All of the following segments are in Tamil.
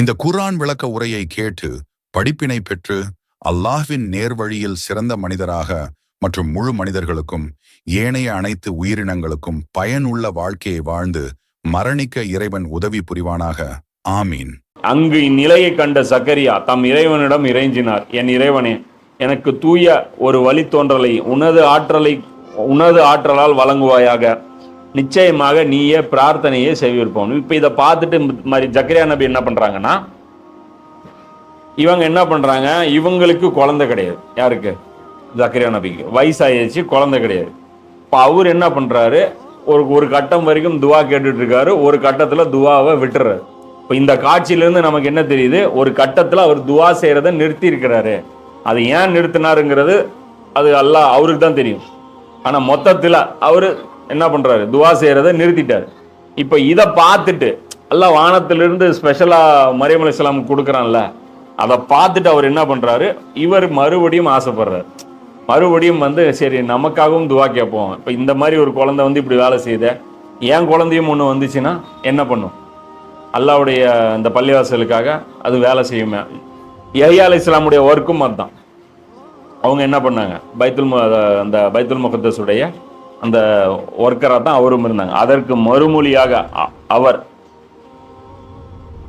இந்த குர்ஆன் விளக்க உரையை கேட்டு படிப்பினை பெற்று அல்லாஹ்வின் நேர்வழியில் சிறந்த மனிதராக மற்றும் முழு மனிதர்களுக்கும் ஏனைய அனைத்து உயிரினங்களுக்கும் பயனுள்ள வாழ்க்கையை வாழ்ந்து மரணிக்க இறைவன் உதவி புரிவானாக. ஆமீன். அங்கு இந்நிலையை கண்ட சக்கரியா தம் இறைவனிடம் இறைஞ்சினார். என் இறைவனே எனக்கு தூய ஒரு வழித்தோன்றலை உனது ஆற்றலை உனது ஆற்றலால் வழங்குவாயாக. நிச்சயமாக நீயே பிரார்த்தனையே செய்விருப்போம் இப்போ இதை பார்த்துட்டு மாதிரி ஜக்கரியா நபி என்ன பண்ணுறாங்கன்னா இவங்க என்ன பண்ணுறாங்க இவங்களுக்கு குழந்தை கிடையாது. யாருக்கு? ஜக்கரியா நபிக்கு. வயசாயிடுச்சு குழந்தை கிடையாது. இப்போ அவர் என்ன பண்ணுறாரு ஒரு ஒரு கட்டம் வரைக்கும் துவா கேட்டுட்டு இருக்காரு ஒரு கட்டத்தில் துவாவை விட்டுறாரு. இப்போ இந்த காட்சியிலேருந்து நமக்கு என்ன தெரியுது ஒரு கட்டத்தில் அவர் துவா செய்கிறத நிறுத்தி இருக்கிறாரு அது ஏன் நிறுத்தினாருங்கிறது அது எல்லாம் அவருக்கு தான் தெரியும். ஆனால் மொத்தத்தில் அவர் என்ன பண்ணுறாரு துவா செய்கிறத நிறுத்திட்டார். இப்போ இதை பார்த்துட்டு எல்லாம் வானத்திலிருந்து ஸ்பெஷலாக மரியம் அலைஹிஸ்ஸலாம் கொடுக்குறான்ல அதை பார்த்துட்டு அவர் என்ன பண்ணுறாரு இவர் மறுபடியும் ஆசைப்படுறாரு. மறுபடியும் வந்து சரி நமக்காகவும் துவா கேட்போம். இப்போ இந்த மாதிரி ஒரு குழந்தை வந்து இப்படி வேலை செய்த என் குழந்தையும் ஒன்று வந்துச்சுன்னா என்ன பண்ணும்? அல்லாவுடைய இந்த பள்ளிவாசலுக்காக அது வேலை செய்யுமே. யஹ்யா அலி இஸ்லாமுடைய ஒர்க்கும் அதுதான். அவங்க என்ன பண்ணாங்க? பைத்துல் மு- அந்த பைத்துல் முகத்தஸுடைய அந்த ஒர்க்கராக தான் அவரும் இருந்தாங்க. அதற்கு மறுமொழியாக அ- அவர்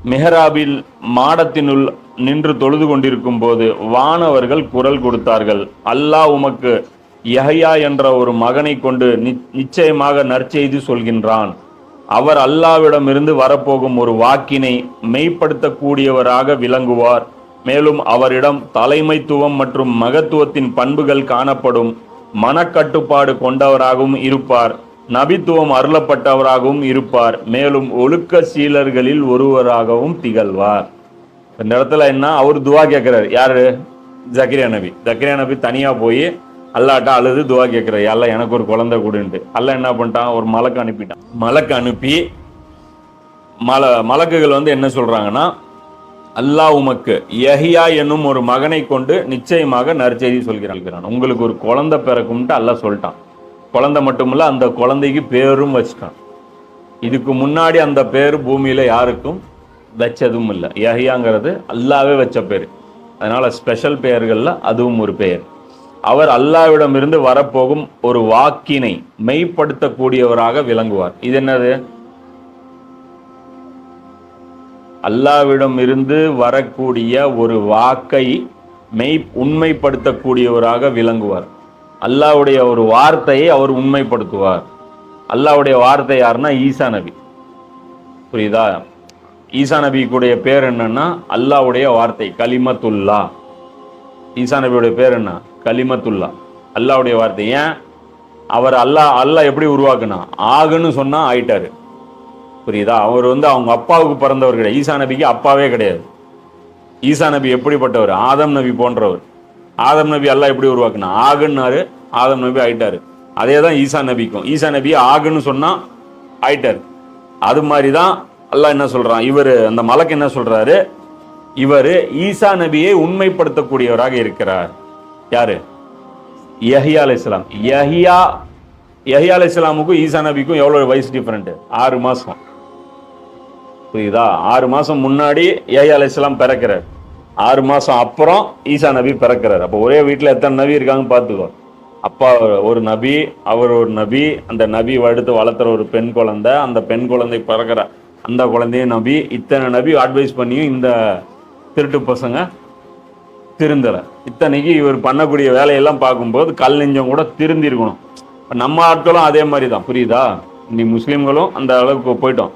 மெஹராபில் மாடத்தினுள் நின்று தொழுது கொண்டிருக்கும் போது வானவர்கள் குரல் கொடுத்தார்கள். அல்லாஹ் உமக்கு யஹ்யா என்ற ஒரு மகனை கொண்டு நி- நிச்சயமாக நற்செய்தி சொல்கின்றான். அவர் அல்லாவிடமிருந்து வரப்போகும் ஒரு வாக்கினை மெய்ப்படுத்தக்கூடியவராக விளங்குவார். மேலும் அவரிடம் தலைமைத்துவம் மற்றும் மகத்துவத்தின் பண்புகள் காணப்படும். மனக்கட்டுப்பாடு கொண்டவராகவும் இருப்பார். நபித்துவம் அருளப்பட்டவராகவும் இருப்பார். மேலும் ஒழுக்க சீலர்களில் ஒருவராகவும் திகழ்வார். இந்த இடத்துல என்ன? அவர் துவா கேட்கிறாரு. யாரு? ஜக்கிரியா நபி. ஜக்கிரியா நபி தனியா போய் அல்லாட்ட அழுது துவா கேட்கிறாரு. அல்ல எனக்கு ஒரு குழந்தை கொடுன்ட்டு. அல்ல என்ன பண்ணிட்டான்? ஒரு மலக்கு அனுப்பிட்டான். மலக்கு அனுப்பி மல மலக்குகள் வந்து என்ன சொல்றாங்கன்னா அல்லாஹ் உமக்கு யஹியா என்னும் ஒரு மகனை கொண்டு நிச்சயமாக நற்செய்தி சொல்கிறான். உங்களுக்கு ஒரு குழந்தை பிறக்கும்ட்டு அல்லாஹ் சொல்லிட்டான். குழந்தை மட்டுமில்ல அந்த குழந்தைக்கு பேரும் வச்சிட்டான். இதுக்கு முன்னாடி அந்த பேர் பூமியில் யாருக்கும் வச்சதும் இல்லை. யஹியாங்கிறது அல்லாவே வச்ச பேர். அதனால் ஸ்பெஷல் பெயர்களில் அதுவும் ஒரு பெயர். அவர் அல்லாவிடமிருந்து வரப்போகும் ஒரு வாக்கினை மெய்ப்படுத்தக்கூடியவராக விளங்குவார். இது என்னது? அல்லாவிடம் இருந்து வரக்கூடிய ஒரு வாக்கை மெய் உண்மைப்படுத்தக்கூடியவராக விளங்குவார். அல்லாவுடைய ஒரு வார்த்தையை அவர் உண்மைப்படுத்துவார். அல்லாவுடைய வார்த்தை யாருன்னா ஈசா நபி. புரியுதா? ஈசா நபிக்குடைய பேர் என்னன்னா அல்லாவுடைய வார்த்தை கலிமத்துல்லா. ஈசா நபியுடைய பேர் என்ன? கலிமத்துல்லா. அல்லாவுடைய வார்த்தை. ஏன்? அவர் அல்லாஹ் அல்லாஹ் எப்படி உருவாக்குனா ஆகுன்னு சொன்னால் ஆயிட்டாரு. புரியுதா? அவர் வந்து அவங்க அப்பாவுக்கு பிறந்தவர் கிடையாது. ஈசா நபிக்கு அப்பாவே கிடையாது. ஈசா நபி எப்படிப்பட்டவர்? ஆதம் நபி போன்றவர். ஆதம் நபி எல்லாம் எப்படி உருவாக்குனா ஆகுன்னாரு ஆதம் நபி ஆயிட்டாரு. அதே தான் ஈசா நபிக்கும். ஈசா நபி ஆகுன்னு சொன்னா ஆயிட்டார். அது மாதிரி தான் அல்லாஹ் என்ன சொல்றான்? இவர் அந்த மலக்கு என்ன சொல்றாரு? இவர் ஈசா நபியை உண்மைப்படுத்தக்கூடியவராக இருக்கிறார். யாரு? யஹியா அலை இஸ்லாம் யஹியா யஹியா அலை இஸ்லாமுக்கும் ஈசா நபிக்கும் எவ்வளோ வயசு டிஃப்ரெண்ட்டு ஆறு மாதம் புரியுதா? ஆறு மாதம் முன்னாடி ஏஐ அலை பிறக்கிறார். ஆறு மாதம் அப்புறம் ஈசா நபி பிறக்கிறார். அப்போ ஒரே வீட்டில் எத்தனை நபி இருக்காங்கன்னு பார்த்துக்கோ. அப்பா ஒரு நபி அவர் ஒரு நபி அந்த நபி வடுத்து வளர்த்துற ஒரு பெண் குழந்தை அந்த பெண் குழந்தை பிறக்கிற அந்த குழந்தையும் நபி. இத்தனை நபி அட்வைஸ் பண்ணியும் இந்த திருட்டு பசங்க திருந்தல. இத்தனைக்கு இவர் பண்ணக்கூடிய வேலையெல்லாம் பார்க்கும்போது கல் நெஞ்சம் கூட திருந்திருக்கணும். இப்போ நம்ம ஆட்களும் அதே மாதிரி தான் புரியுதா? இன்னைக்கு முஸ்லீம்களும் அந்த அளவுக்கு போயிட்டோம்.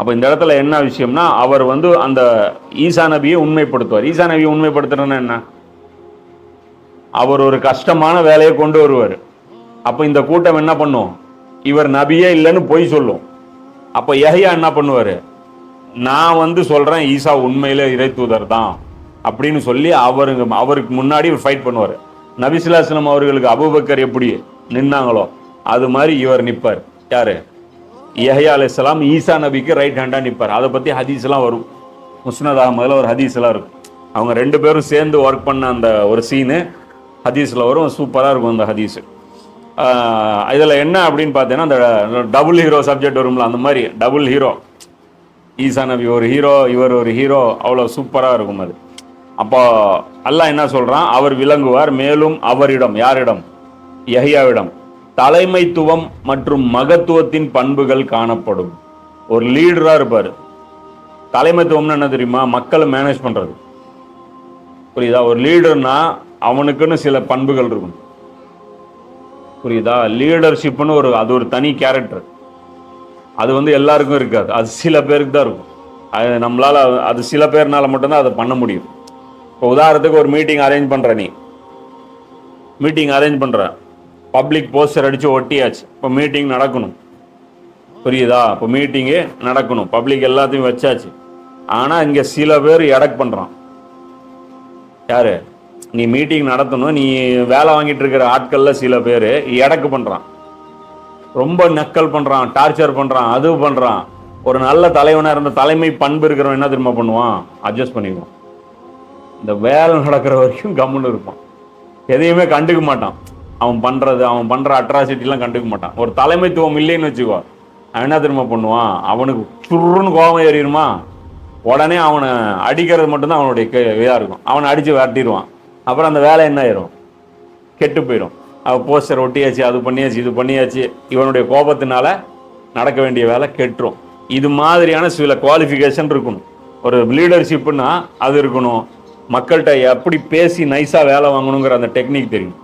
அப்போ இந்த இடத்துல என்ன விஷயம்னா அவர் வந்து அந்த ஈசா நபியை உண்மைப்படுத்துவார். ஈசா நபியை உண்மைப்படுத்துறதுன்னா என்ன? அவர் ஒரு கஷ்டமான வேலையை கொண்டு வருவார். அப்போ இந்த கூட்டம் என்ன பண்ணும்? இவர் நபியே இல்லைன்னு பொய் சொல்லும். அப்போ எஹையா என்ன பண்ணுவார்? நான் வந்து சொல்கிறேன் ஈசா உண்மையில் இறை தூதர் தான் அப்படின்னு சொல்லி அவருங்க அவருக்கு முன்னாடி இவர் ஃபைட் பண்ணுவார். நபிசுல்லாஸ்லம் அவர்களுக்கு அபூபக்கர் எப்படி நின்னாங்களோ அது மாதிரி இவர் நிற்பார் யாரு? யஹ்யா இஸ்லாம் ஈசா நபிக்கு ரைட் ஹேண்டாக நிற்பார் அதை பற்றி ஹதீஸ் எல்லாம் வரும். முஸ்னத் அகமதுல ஒரு ஹதீஸ் எல்லாம் இருக்கும். அவங்க ரெண்டு பேரும் சேர்ந்து ஒர்க் பண்ண அந்த ஒரு சீனு ஹதீஸில் வரும். சூப்பராக இருக்கும் அந்த ஹதீஸ். இதில் என்ன அப்படின்னு பார்த்தீங்கன்னா அந்த டபுள் ஹீரோ சப்ஜெக்ட் வரும்ல அந்த மாதிரி டபுள் ஹீரோ ஈசா நபி ஒரு ஹீரோ இவர் ஒரு ஹீரோ அவ்வளோ சூப்பராக இருக்கும் அது. அப்போ அல்லாஹ் என்ன சொல்கிறான் அவர் விளங்குவார் மேலும் அவரிடம் யாரிடம்? யஹியாவிடம். தலைமைத்துவம் மற்றும் மகத்துவத்தின் பண்புகள் காணப்படும். ஒரு லீடரா இருப்பார். தலைமைத்துவம்னு என்ன தெரியுமா? மக்களை மேனேஜ் பண்றது. புரியுதா? ஒரு லீடர்னா அவனுக்குன்னு சில பண்புகள் இருக்கும். புரியுதா? லீடர்ஷிப்னு ஒரு அது ஒரு தனி கேரக்டர் அது வந்து எல்லாருக்கும் இருக்காது. அது சில பேருக்கு தான் இருக்கும். அது நம்மளால அது சில பேர்னால மட்டும்தான் அதை பண்ண முடியும். இப்போ உதாரணத்துக்கு ஒரு மீட்டிங் அரேஞ்ச் பண்ற நீ. மீட்டிங் அரேஞ்ச் பண்ணுற பப்ளிக் போஸ்டர் அடித்து ஒட்டியாச்சு. இப்போ மீட்டிங் நடக்கணும். புரியுதா? இப்போ மீட்டிங்கு நடக்கணும். பப்ளிக் எல்லாத்தையும் வச்சாச்சு. ஆனால் இங்கே சில பேர் எடக் பண்ணுறான் யார்? நீ மீட்டிங் நடத்தணும். நீ வேலை வாங்கிட்டு இருக்கிற ஆட்களில் சில பேர் எடக்கு பண்ணுறான் ரொம்ப நக்கல் பண்ணுறான் டார்ச்சர் பண்ணுறான் அது பண்ணுறான் ஒரு நல்ல தலைவனாக இருந்த தலைமை பண்பு இருக்கிறவன் என்ன திரும்ப பண்ணுவான்? அட்ஜஸ்ட் பண்ணிக்குவான் இந்த வேலை நடக்கிற வரைக்கும் கம்முன்னு இருப்பான். எதையுமே கண்டுக்க மாட்டான். அவன் பண்ணுறது அவன் பண்ணுற அட்ராசிட்டிலாம் கண்டுக்க மாட்டான். ஒரு தலைமைத்துவம் இல்லைன்னு வச்சுக்கோ அவன் என்ன திரும்ப பண்ணுவான்? அவனுக்கு சுருன்னு கோபம் ஏறிடுமா? உடனே அவனை அடிக்கிறது மட்டும்தான் அவனுடைய கே- இதாக இருக்கும். அவனை அடித்து விரட்டிடுவான். அப்புறம் அந்த வேலை என்ன ஆயிரும்? கெட்டு போயிடும் அவன் போஸ்டர் ஒட்டியாச்சு அது பண்ணியாச்சு இது பண்ணியாச்சு. இவனுடைய கோபத்தினால நடக்க வேண்டிய வேலை கெட்டுரும். இது மாதிரியான சில குவாலிஃபிகேஷன் இருக்கணும். ஒரு லீடர்ஷிப்புன்னா அது இருக்கணும். மக்கள்கிட்ட எப்படி பேசி நைஸாக வேலை வாங்கணுங்கிற அந்த டெக்னிக் தெரியும்.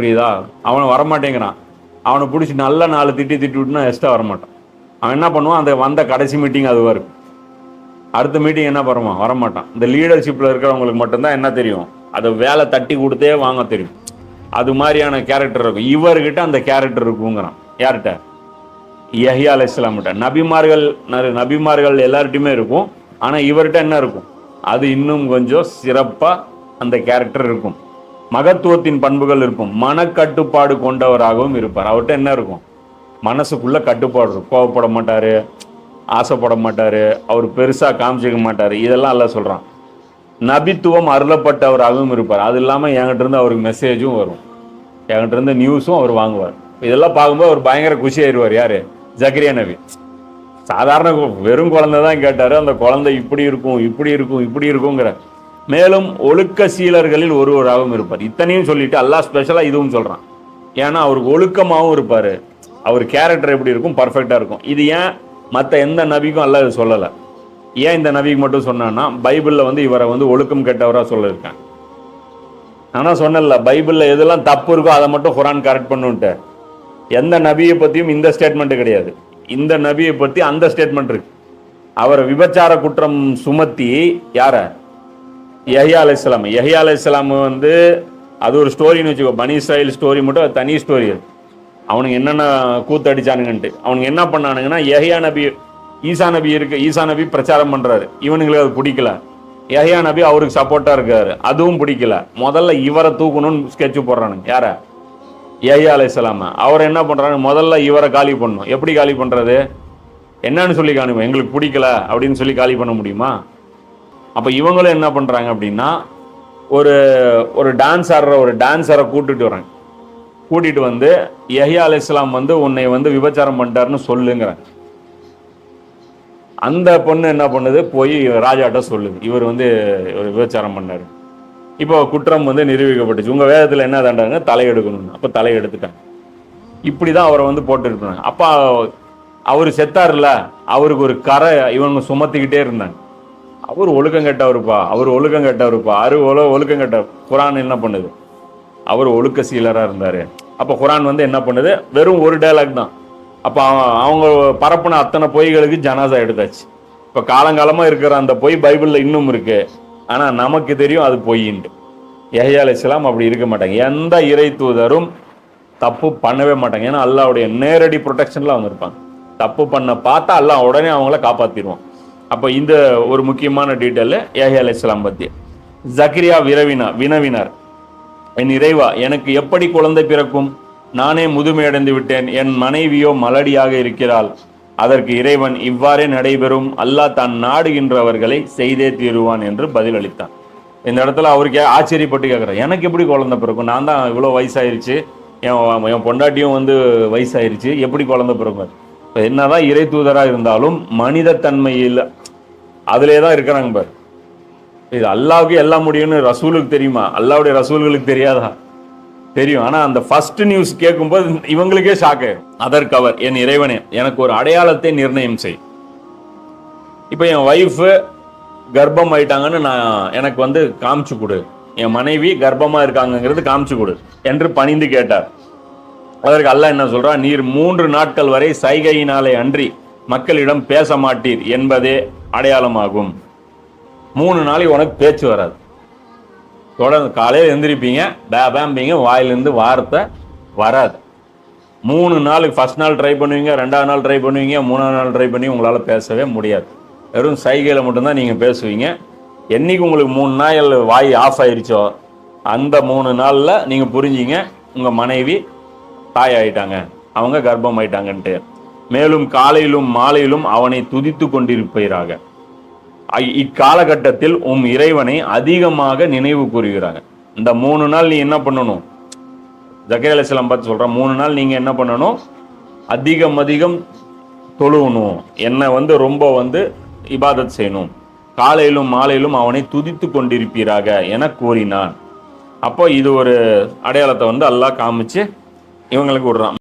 புரியுதா? அவன் வரமாட்டேங்கிறான். அவனை பிடிச்சி நல்ல நாலு திட்டி திட்டி விட்டுனா எக்ஸ்ட்ரா வரமாட்டான். அவன் என்ன பண்ணுவான்? அந்த வந்த கடைசி மீட்டிங் அது வரும். அடுத்த மீட்டிங் என்ன பண்ணுவான்? வரமாட்டான். இந்த லீடர்ஷிப்பில் இருக்கிறவங்களுக்கு மட்டும்தான் என்ன தெரியும்? அதை வேலை தட்டி கொடுத்தே வாங்க தெரியும். அது மாதிரியான கேரக்டர் இருக்கும். இவர்கிட்ட அந்த கேரக்டர் இருக்குங்கிறான். யார்கிட்ட? யஹியா அலை இஸ்லாம்கிட்ட நபிமார்கள் நபிமார்கள் எல்லார்ட்டையுமே இருக்கும். ஆனால் இவர்கிட்ட என்ன இருக்கும்? அது இன்னும் கொஞ்சம் சிறப்பாக அந்த கேரக்டர் இருக்கும். மகத்துவத்தின் பண்புகள் இருக்கும். மனக்கட்டுப்பாடு கொண்டவராகவும் இருப்பார். அவர்கிட்ட என்ன இருக்கும்? மனசுக்குள்ள கட்டுப்பாடு இருக்கும். கோவப்பட மாட்டார் ஆசைப்பட மாட்டார் அவர் பெருசாக காமிச்சிக்க மாட்டார். இதெல்லாம் எல்லாம் சொல்கிறான் நபித்துவம் அருளப்பட்டவராகவும் இருப்பார். அது இல்லாமல் என்கிட்ட இருந்து அவருக்கு மெசேஜும் வரும். என்கிட்ட இருந்து நியூஸும் அவர் வாங்குவார். இதெல்லாம் பார்க்கும்போது அவர் பயங்கர குஷி ஆயிடுவார். யார்? ஜக்கரியா நபி. சாதாரண வெறும் குழந்தை தான் கேட்டார். அந்த குழந்தை இப்படி இருக்கும் இப்படி இருக்கும் இப்படி இருக்குங்கிற மேலும் ஒழுக்க சீலர்களில் ஒருவராகவும் இருப்பார். இத்தனையும் சொல்லிட்டு அல்லாஹ் ஸ்பெஷலாக இதுவும் சொல்கிறான் ஏன்னா அவருக்கு ஒழுக்கமாகவும் இருப்பார். அவர் கேரக்டர் எப்படி இருக்கும்? பர்ஃபெக்டாக இருக்கும். இது ஏன் மற்ற எந்த நபிக்கும் அல்ல இது சொல்லலை. ஏன் இந்த நபிக்கு மட்டும் சொன்னான்னா பைபிளில் வந்து இவரை வந்து ஒழுக்கம் கெட்டவராக சொல்லியிருக்கேன் ஆனால் சொன்னல பைபிளில் எதெல்லாம் தப்பு இருக்கோ அதை மட்டும் குரான் கரெக்ட் பண்ணுன்ட்டு. எந்த நபியை பற்றியும் இந்த ஸ்டேட்மெண்ட் கிடையாது. இந்த நபியை பற்றி அந்த ஸ்டேட்மெண்ட் இருக்கு. அவரை விபச்சார குற்றம் சுமத்தி யாரை? யஹ்யா அலைஹிஸ்ஸலாம் யஹ்யா அலைஹிஸ்ஸலாம் வந்து அது ஒரு ஸ்டோரின்னு வச்சுக்கோ. பனி இஸ்ராயல் ஸ்டோரி மட்டும் அது தனி ஸ்டோரி அது. அவனுக்கு என்னென்ன கூத்தடிச்சானுங்கன்ட்டு. அவனுக்கு என்ன பண்ணானுங்கன்னா யஹியா நபி ஈசா நபி இருக்கு ஈசா நபி பிரச்சாரம் பண்ணுறாரு இவனுங்களுக்கு அது பிடிக்கல. யஹியா நபி அவருக்கு சப்போர்ட்டாக இருக்காரு. அதுவும் பிடிக்கல. முதல்ல இவரை தூக்கணும்னு ஸ்கெட்ச் போடுறானுங்க. யார? யஹ்யா அலைஹிஸ்ஸலாம் அவர் என்ன பண்ணுறாங்க முதல்ல இவரை காலி பண்ணணும். எப்படி காலி பண்ணுறது என்னன்னு சொல்லி காணுமா எங்களுக்கு பிடிக்கல அப்படின்னு சொல்லி காலி பண்ண முடியுமா? அப்போ இவங்களும் என்ன பண்ணுறாங்க அப்படின்னா ஒரு ஒரு டான்ஸ் ஆடுற ஒரு டான்ஸரை கூட்டிட்டு வராங்க கூட்டிகிட்டு வந்து எஹியாலு இஸ்லாம் வந்து உன்னை வந்து விபச்சாரம் பண்ணிட்டாருன்னு சொல்லுங்கிறாங்க. அந்த பொண்ணு என்ன பண்ணுது? போய் ராஜாட்ட சொல்லுது. இவர் வந்து ஒரு விபச்சாரம் பண்ணார். இப்போ குற்றம் வந்து நிரூபிக்கப்பட்டுச்சு. உங்கள் வேதத்தில் என்ன தண்டாங்க? தலையெடுக்கணும்னு அப்போ தலையெடுத்துட்டாங்க இப்படிதான் அவரை வந்து போட்டு இருந்தாங்க. அப்ப அவர் செத்தார்ல அவருக்கு ஒரு கரை இவங்க சுமத்திக்கிட்டே இருந்தாங்க. அவர் ஒழுக்கம் கெட்டவருப்பா அவர் ஒழுக்கம் கெட்டவருப்பா. அரு ஒழு ஒழுக்கம் கெட்ட குரான் என்ன பண்ணுது? அவர் ஒழுக்க சீலராக இருந்தார். அப்போ குரான் வந்து என்ன பண்ணுது? வெறும் ஒரு டைலாக் தான். அப்போ அவ- அவங்க பரப்புன அத்தனை பொய்களுக்கு ஜனாசா எடுத்தாச்சு. இப்போ காலங்காலமாக இருக்கிற அந்த பொய் பைபிளில் இன்னும் இருக்கு. ஆனால் நமக்கு தெரியும் அது பொய்ன்ட்டு எஹையால இஸ்லாம் அப்படி இருக்க மாட்டாங்க. எந்த இறை தூதரும் தப்பு பண்ணவே மாட்டாங்க. ஏன்னா அல்லாவுடைய நேரடி ப்ரொடெக்ஷனில் வந்திருப்பாங்க தப்பு பண்ண பார்த்தா அல்லாஹ் உடனே அவங்கள காப்பாற்றிடுவான் அப்போ இந்த ஒரு முக்கியமான டீட்டெயில் ஏஹி அலி இஸ்லாம் பற்றி ஜக்ரியா விரவினா வினவினார். என் இறைவா எனக்கு எப்படி குழந்தை பிறக்கும்? நானே முதுமையடைந்து விட்டேன். என் மனைவியோ மலடியாக இருக்கிறாள். அதற்கு இறைவன் இவ்வாறே நடைபெறும். அல்லாஹ் தான் நாடுகின்றவர்களை செய்தே தீருவான் என்று பதிலளித்தான் இந்த இடத்துல அவருக்கு ஆச்சரியப்பட்டு கேட்குறேன் எனக்கு எப்படி குழந்தை பிறக்கும்? நான் தான் இவ்வளோ வயசாயிருச்சு. என் என் பொண்டாட்டியும் வந்து வயசாயிருச்சு. எப்படி குழந்தை பிறக்கும்? இப்போ என்னதான் இறை தூதராக இருந்தாலும் மனித தன்மையில் அதிலே தான் இருக்கிறாங்க பார். இது அல்லாவுக்கு எல்லாம் முடியும்னு ரசூலுக்கு தெரியுமா? அல்லாவுடைய ரசூல்களுக்கு தெரியாதா? தெரியும். ஆனால் அந்த ஃபர்ஸ்ட் நியூஸ் கேட்கும்போது இவங்களுக்கே ஷாக்கு அதற்கு அவர் என் இறைவனே எனக்கு ஒரு அடையாளத்தை நிர்ணயம் செய். இப்போ என் ஒய்ஃபு கர்ப்பம் ஆயிட்டாங்கன்னு நான் எனக்கு வந்து காமிச்சு கொடு. என் மனைவி கர்ப்பமாக இருக்காங்கங்கிறது காமிச்சு கொடு என்று பணிந்து கேட்டார். அதற்கு அல்லாஹ் என்ன சொல்றா? நீர் மூன்று நாட்கள் வரை சைகையினாலே அன்றி மக்களிடம் பேச மாட்டீர் என்பதே அடையாளமாகும். மூணு நாளைக்கு உனக்கு பேச்சு வராது. தொடர்ந்து காலையில் எந்திரிப்பீங்க பேம்பீங்க வாயிலிருந்து வார்த்தை வராது. மூணு நாளுக்கு ஃபஸ்ட் நாள் ட்ரை பண்ணுவீங்க ரெண்டாவது நாள் ட்ரை பண்ணுவீங்க மூணாவது நாள் ட்ரை பண்ணி உங்களால் பேசவே முடியாது. வெறும் சைகையில் மட்டும்தான் நீங்கள் பேசுவீங்க. என்னைக்கு உங்களுக்கு மூணு நாள் வாய் ஆஃப் ஆயிடுச்சோ அந்த மூணு நாளில் நீங்கள் புரிஞ்சிங்க உங்கள் மனைவி தாய் ஆயிட்டாங்க அவங்க கர்ப்பம் ஆயிட்டாங்கன்ட்டு மேலும் காலையிலும் மாலையிலும் அவனை துதித்து கொண்டிருப்பீராக. இக்காலகட்டத்தில் உம் இறைவனை அதிகமாக நினைவு கூறுகிறாங்க. இந்த மூணு நாள் நீ என்ன பண்ணணும்? ஜக்கர் அலிஸ்லாம் பார்த்து சொல்கிறேன் மூணு நாள் நீங்கள் என்ன பண்ணணும்? அதிகம் அதிகம் தொழுவணும் என்னை வந்து ரொம்ப வந்து இபாதத் செய்யணும். காலையிலும் மாலையிலும் அவனை துதித்து கொண்டிருப்பீராக என கூறினான். அப்போ இது ஒரு அடையாளத்தை வந்து அல்லாஹ் காமிச்சு இவங்களுக்கு விடுறான்.